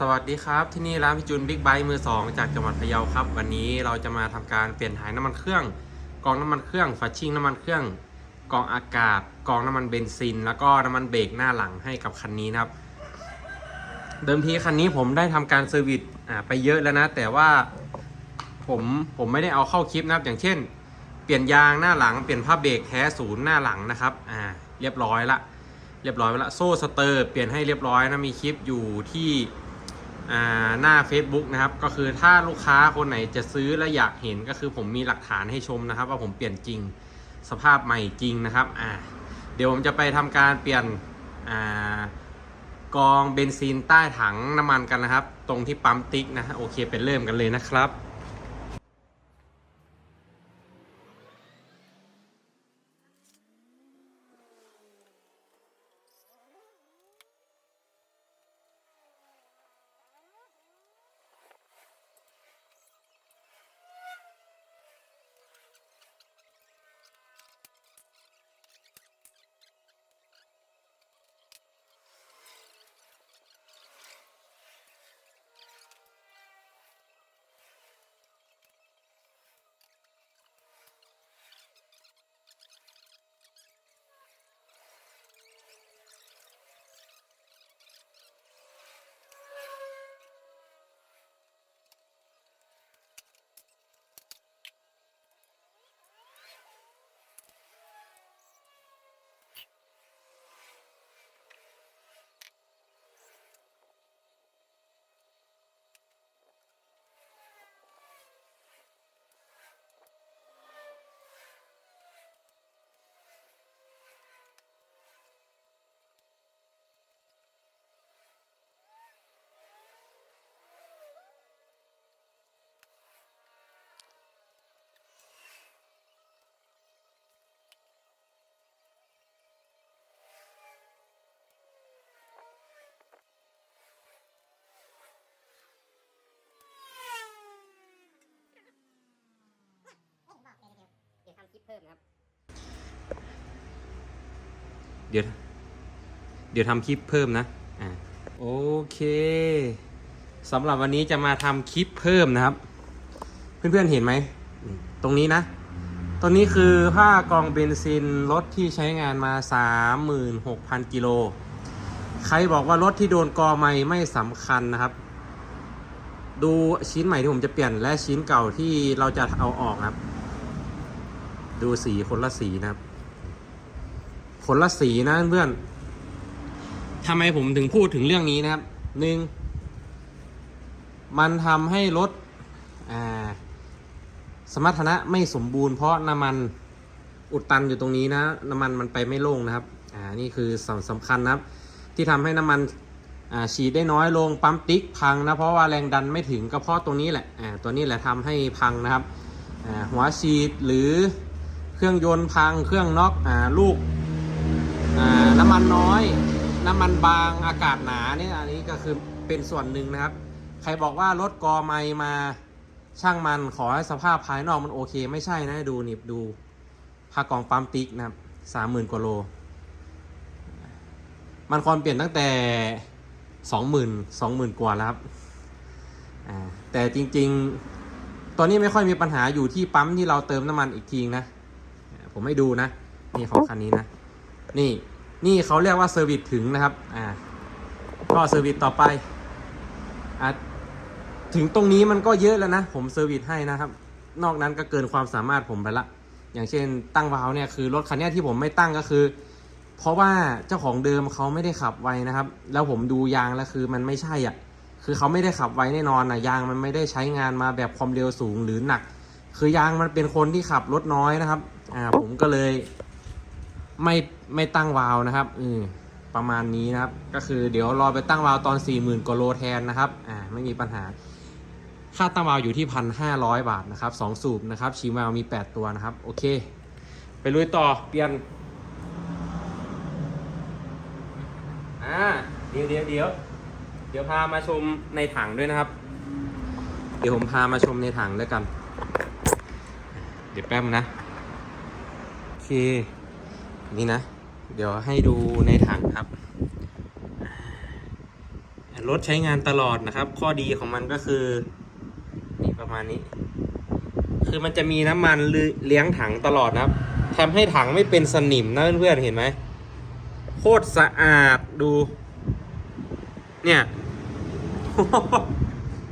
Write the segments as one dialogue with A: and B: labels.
A: สวัสดีครับที่นี่ร้านพิจุนบิ๊กไบค์มือสองจากจังหวัดพะเยาครับ วันนี้เราจะมาทำการเปลี่ยนถ่ายน้ำมันเครื่องกองน้ำมันเครื่องฟัชชิ่งน้ำมันเครื่องกองอากาศกองน้ำมันเบนซิน แล้วก็น้ำมันเบรกหน้าหลังให้กับคันนี้นะครับ เดิมทีคันนี้ผมได้ทำการเซอร์วิสไปเยอะแล้วนะ แต่ว่าผมผมไม่ได้เอาเข้าคลิปนะครับ อย่างเช่น เปลี่ยนยางหน้าหลังเปลี่ยนผ้าเบรกแท้ศูนย์หน้าหลังนะครับอ่าเรียบร้อยละเรียบร้อยไปละโซ่สเตอร์ เปลี่ยนให้เรียบร้อยนะมีคลิปอยู่ที่ หน้า Facebook นะครับ ก็คือถ้าลูกค้าคนไหนจะซื้อและอยากเห็นก็คือผมมีหลักฐานให้ชมนะครับ ว่าผมเปลี่ยนจริงสภาพใหม่จริงนะครับอ่าเดี๋ยวผมจะไปทำการเปลี่ยนอ่ากองเบนซินใต้ถังน้ำมันกันนะครับ ตรงที่ปั๊มติ๊กนะฮะโอเคเป็นเริ่มกันเลยนะครับ
B: เดี๋ยวเพิ่มครับ
A: เดี๋ยว เดี๋ยวทำคลิปเพิ่มนะอ่าโอเคสำหรับวันนี้จะมาทำคลิปเพิ่มนะครับ เพื่อนๆเห็นไหม ตรงนี้นะ ตรงนี้คือผ้ากองเบนซินรถที่ใช้งานมา 36,000 กิโล ใครบอกว่ารถที่โดนกอไม่ไม่สำคัญนะครับ ดูชิ้นใหม่ที่ผมจะเปลี่ยนและชิ้นเก่าที่เราจะเอาออกครับ ดูสีคนละสีนะครับ คนละสีนะเพื่อนทำไมผมถึงพูดถึงเรื่องนี้นะครับหนึ่งมันทำให้รถสมรรถนะไม่สมบูรณ์เพราะน้ำมันอุดตันอยู่ตรงนี้นะ น้ำมันมันไปไม่ลงนะครับอ่านี่คือสำสำคัญนะครับ ที่ทำให้น้ำมันอ่าฉีดได้น้อยลงปั๊มติ๊กพังนะเพราะว่าแรงดันไม่ถึงก็เพราะตัวนี้แหละอ่าตัวนี้แหละทำให้พังนะครับอ่าหัวฉีดหรือ เครื่องยนต์พังเครื่องน็อกอ่าลูกอ่าน้ำมันน้อย น้ำมันบางอากาศหนาเนี่ยอันนี้ก็คือเป็นส่วนหนึ่งนะครับ ใครบอกว่ารถกอไมมาช่างมันขอให้สภาพภายนอกมันโอเค ไม่ใช่นะดูนี่ดูผ้ากองปั๊มติ๊กนะครับสามหมื่นกว่าโล มันควรเปลี่ยนตั้งแต่สองหมื่นสองหมื่นกว่าแล้วครับแต่จริงๆ ตอนนี้ไม่ค่อยมีปัญหาอยู่ที่ปั๊มที่เราเติมน้ำมันอีกทีนะ ผมให้ดูนะ นี่ของคันนี้นะ นี่นี่เขาเรียกว่าเซอร์วิสถึงนะครับ อ่า ก็เซอร์วิสต่อไปอะถึงตรงนี้มันก็เยอะแล้วนะ ผมเซอร์วิสให้นะครับ นอกนั้นก็เกินความสามารถผมไปละ อย่างเช่น ตั้งวาล์วเนี่ยคือรถคันนี้ที่ผมไม่ตั้งก็คือ เพราะว่าเจ้าของเดิมเขาไม่ได้ขับไวนะครับ แล้วผมดูยางแล้วคือมันไม่ใช่อะ คือเขาไม่ได้ขับไวแน่นอนนะยางมันไม่ได้ใช้งานมาแบบความเร็วสูงหรือหนัก คือยางมันเป็นคนที่ขับรถน้อยนะครับ อ่าผมก็เลย ไม่ไม่ตั้งวาล์วนะครับอืมประมาณนี้นะครับ ก็คือเดี๋ยวรอไปตั้งวาล์วตอน 40,000กว่าโลแทนนะครับอ่าไม่มีปัญหา ค่าตั้งวาล์วอยู่ที่พันห้าร้อยบาทนะครับสองสูบนะครับชีวาล์วมี 8 ตัวนะครับ โอเค ไปลุยต่อเปลี่ยนอ่าเดี๋ยวเดี๋ยวเดี๋ยวเดี๋ยวพามาชมในถังด้วยนะครับ เดี๋ยวผมพามาชมในถังด้วยกัน เดี๋ยวแป๊บนะ เค นี่นะ เดี๋ยวให้ดูในถังครับ รถใช้งานตลอดนะครับ ข้อดีของมันก็คือ นี่ประมาณนี้ คือมันจะมีน้ำมันเลี้ยงถังตลอดนะครับทำให้ถังไม่เป็นสนิมนะเพื่อนๆเห็นไหมโคตรสะอาดดู เนี่ย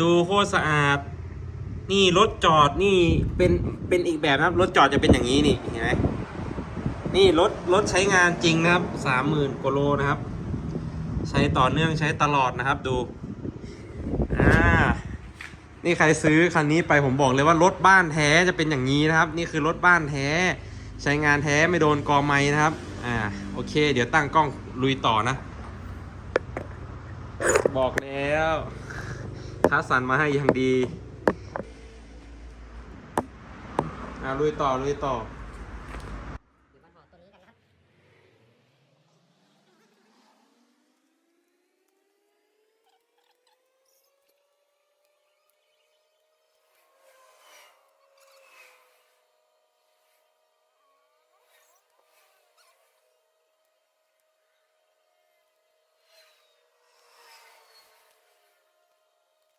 A: ดูโคตรสะอาดนี่รถจอดนี่เป็นเป็นอีกแบบนะครับ รถจอดจะเป็นอย่างนี้นี่เห็นไหม นี่รถรถใช้งานจริงนะครับสามหมื่นกว่าโลนะครับ ใช้ต่อเนื่องใช้ตลอดนะครับดูอ่านี่ใครซื้อคันนี้ไปผมบอกเลยว่ารถบ้านแท้จะเป็นอย่างนี้นะครับ นี่คือรถบ้านแท้ ใช้งานแท้ไม่โดนกอไม้นะครับอ่าโอเค เดี๋ยวตั้งกล้องลุยต่อนะ บอกแล้วคัสสันมาให้อย่างดีอ่าลุยต่อลุยต่อ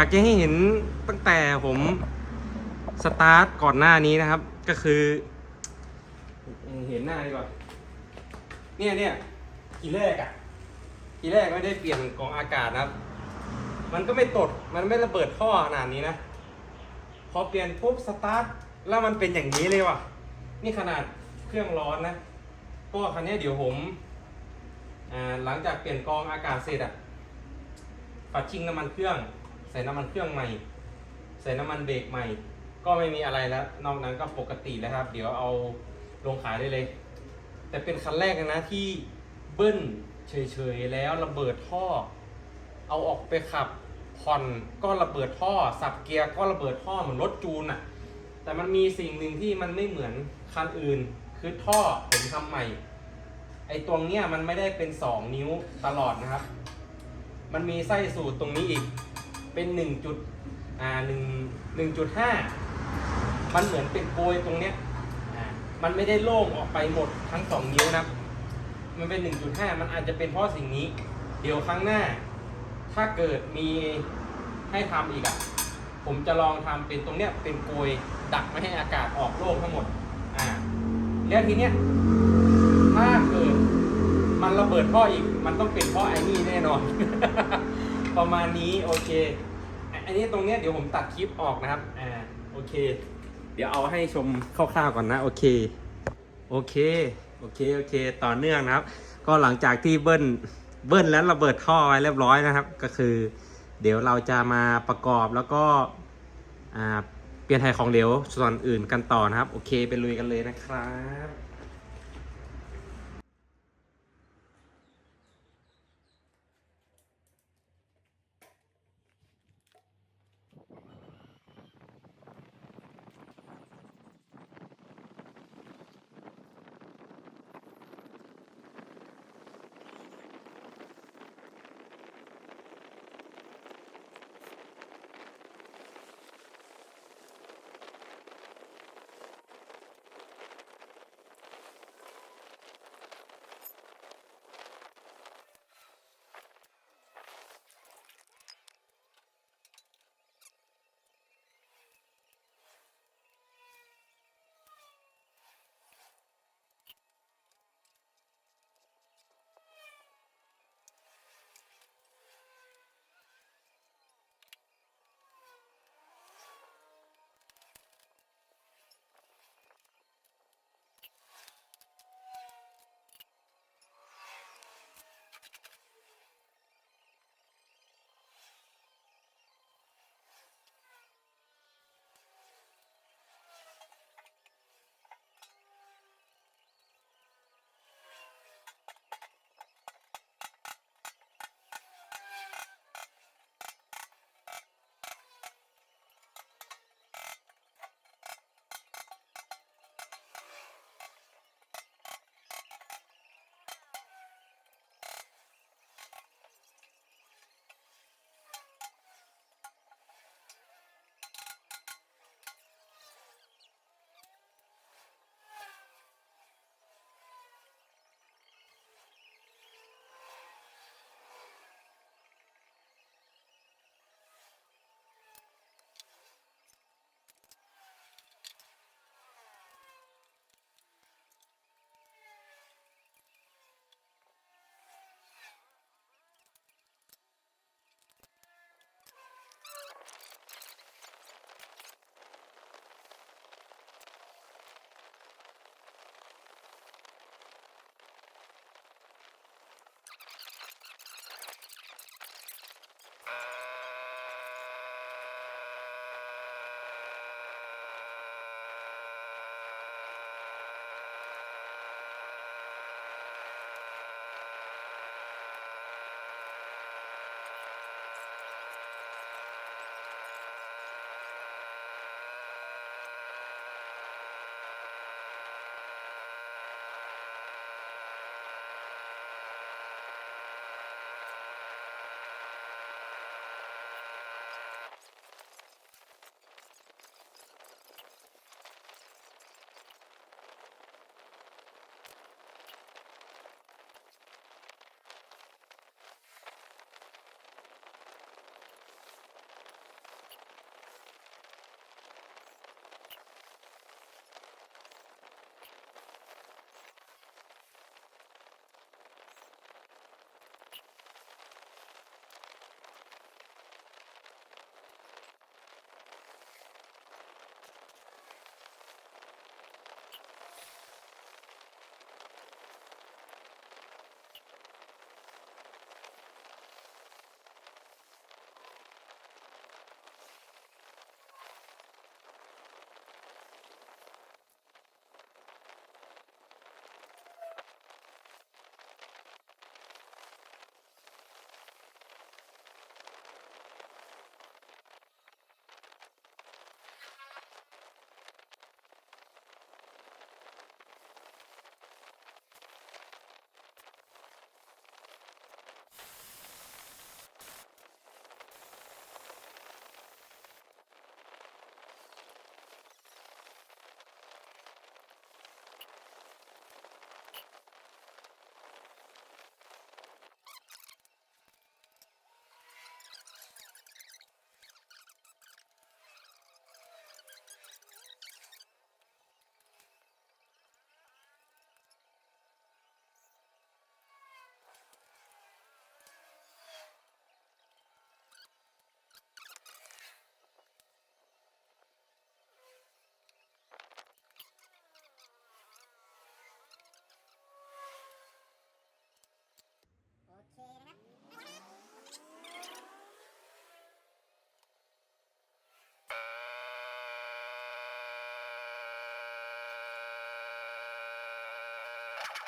A: า
B: ก
A: จะให้เห็นตั้งแต่ผมสตาร์ทก่อนหน้านี้นะครับ ก็คือเห็นหน้าดีกว่าเนี่ยเนี่ยทีแรกอะ่ะทีแรกไม่ได้เปลี่ยนกองอากาศนะครับ มันก็ไม่ตดมันไม่ระเบิดท่อขนาดนี้นะ พอเปลี่ยนปุ๊บสตาร์ทแล้วมันเป็นอย่างนี้เลยว่ะ นี่ขนาดเครื่องร้อนนะก็คันนี้เดี๋ยวผมหลังจากเปลี่ยนกองอากาศเสร็จอะปัดชิงน้ำมันเครื่อง ใส่น้ำมันเครื่องใหม่ ใส่น้ำมันเบรกใหม่ ก็ไม่มีอะไรแล้ว นอกนั้นก็ปกติแล้วครับ เดี๋ยวเอาลงขายได้เลย แต่เป็นคันแรกนะที่เบิ้ลเฉยๆแล้วระเบิดท่อ เอาออกไปขับผ่อนก็ระเบิดท่อ สับเกียร์ก็ระเบิดท่อเหมือนรถจูนอะแต่มันมีสิ่งหนึ่งที่มันไม่เหมือนคันอื่น คือท่อผมทำใหม่ ไอ้ตรงเนี้ยมันไม่ได้เป็น 2 นิ้วตลอดนะครับ มันมีไส้สูตรตรงนี้อีก เป็น1จุดอ่า1 1.5มันเหมือนเป็นโกยตรงเนี้ยอ่ามันไม่ได้โล่งออกไปหมดทั้ง2นิ้วนะมันเป็น1.5มันอาจจะเป็นเพราะสิ่งนี้ เดี๋ยวครั้งหน้า ถ้าเกิดมีให้ทำอีกอะผมจะลองทำเป็นตรงเนี้ยเป็นโกยดักไม่ให้อากาศออกโล่งทั้งหมดอ่าแล้วทีเนี้ยถ้าเกิดมันระเบิดท่ออีก มันต้องเป็นเพราะไอ้นี่แน่นอน ประมาณนี้โอเค อันนี้ตรงเนี้ยเดี๋ยวผมตัดคลิปออกนะครับอ่าโอเค เดี๋ยวเอาให้ชมคร่าวๆก่อนนะโอเคโอเคโอเคโอเค ต่อเนื่องนะครับ ก็หลังจากที่เบิ้ลเบิ้ลแล้วระเบิดท่อไว้เรียบร้อยนะครับ ก็คือ เดี๋ยวเราจะมาประกอบแล้วก็เปลี่ยนไทยของเหลวส่วนอื่นกันต่อนะครับ โอเคไปลุยกันเลยนะครับ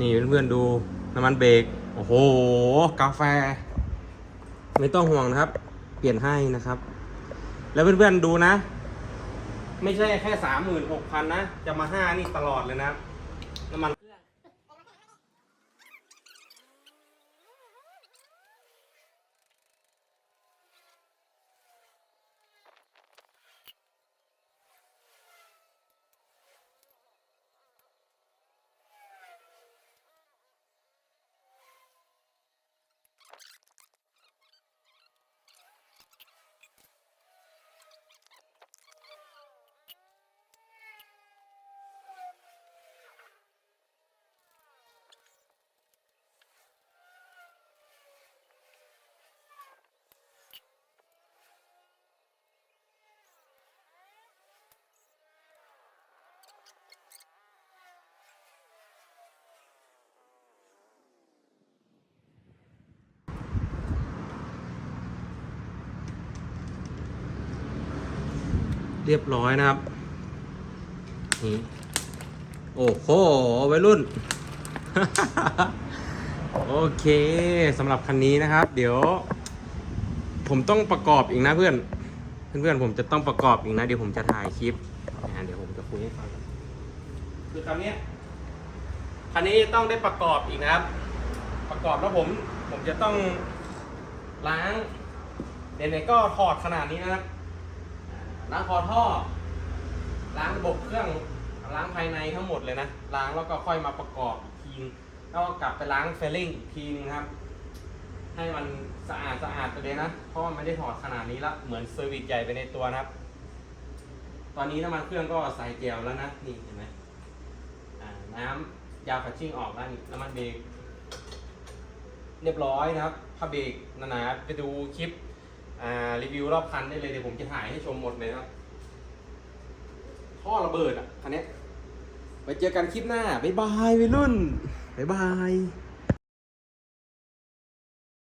A: นี่เพื่อนๆดูน้ำมันเบรกโอ้โห กาแฟ ไม่ต้องห่วงนะครับ เปลี่ยนให้นะครับ แล้วเพื่อนๆดูนะ ไม่ใช่แค่สามหมื่นหกพันนะ จะมาห้านี่ตลอดเลยนะ เรียบร้อยนะครับนี่โอ้โหวัยรุ่น โอเคสำหรับคันนี้นะครับ เดี๋ยว ผมต้องประกอบอีกนะเพื่อน เพื่อนๆผมจะต้องประกอบอีกนะ เดี๋ยวผมจะถ่ายคลิปนะเดี๋ยวผมจะคุยให้ฟังคือคันนี้คันนี้ต้องได้ประกอบอีกนะครับ ประกอบแล้วผมผมจะต้องล้างเดี๋ยวๆก็ถอดขนาดนี้นะครับ ล้างคอท่อ ล้างระบบเครื่องล้างภายในทั้งหมดเลยนะ ล้างแล้วก็ค่อยมาประกอบอีกทีแล้วก็กลับไปล้างเฟลลิ่งอีกทีนึงครับ ให้มันสะอาดสะอาดไปเลยนะ เพราะว่าไม่ได้ถอดขนาดนี้ละ เหมือนเซอร์วิสใหญ่ไปในตัวนะครับ ตอนนี้น้ำมันเครื่องก็ใส่แจวแล้วนะ นี่เห็นไหมอ่าน้ำยาขัดชิ่งออกแล้วนี่น้ำมันเบรกเรียบร้อยนะครับผ้าเบรกหนาๆไปดูคลิป รีวิวรอบคันได้เลยเดี๋ยวผมจะถ่ายให้ชมหมดเลยครับท่อระเบิดอะคันนี้ไปเจอกันคลิปหน้า บ๊ายบายวัยรุ่น บ๊ายบาย